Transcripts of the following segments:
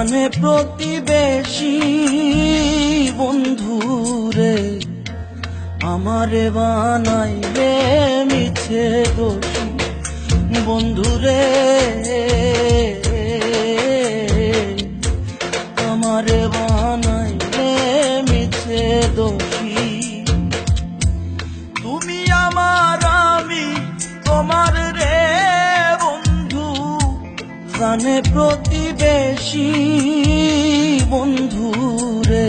জানে প্রতিবেশী বন্ধুরে আমারে বানাইলে মিছে দোষী বন্ধুরে। জানে প্রতিবেশী বন্ধু রে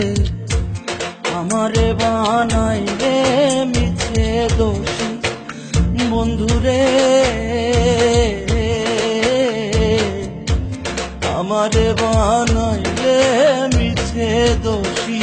আমারে বানাইলে মিছে দোষী বন্ধু রে আমারে বানাইলে মিছে দোষী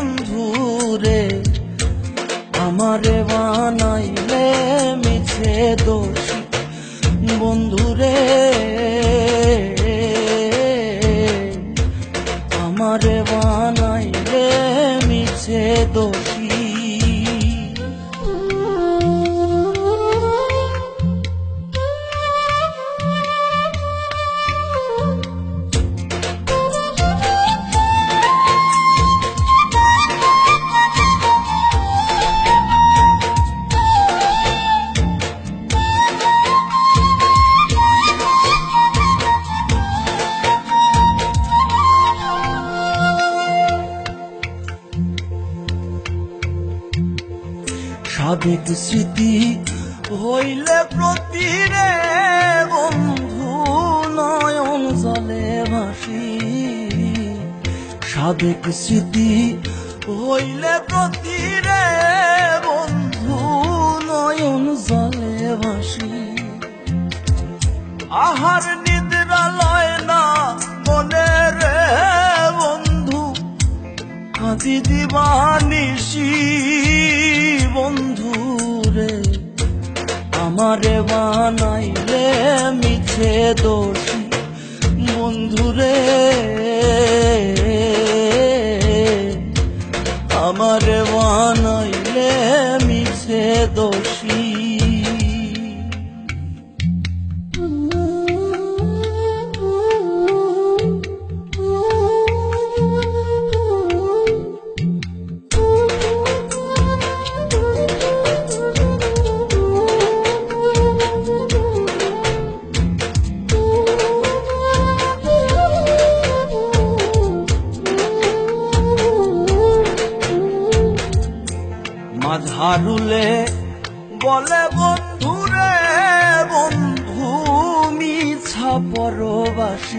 সাবেক স্মৃতি হইলে প্রতিরে বন্ধু নয়ন জলে ভাসি। সাবেক স্মৃতি হইলে প্রতিরে বন্ধু নয়ন জলে ভাসি। আহার নিদ্রা লয় না মনে রে বন্ধু, কাঁদি দিবানিসি বন্ধু আমারে বানাইলে মিছে দোষী বন্ধু মাঝারুলে বলে বন্ধু রে বন্ধু মিছা পরবাসী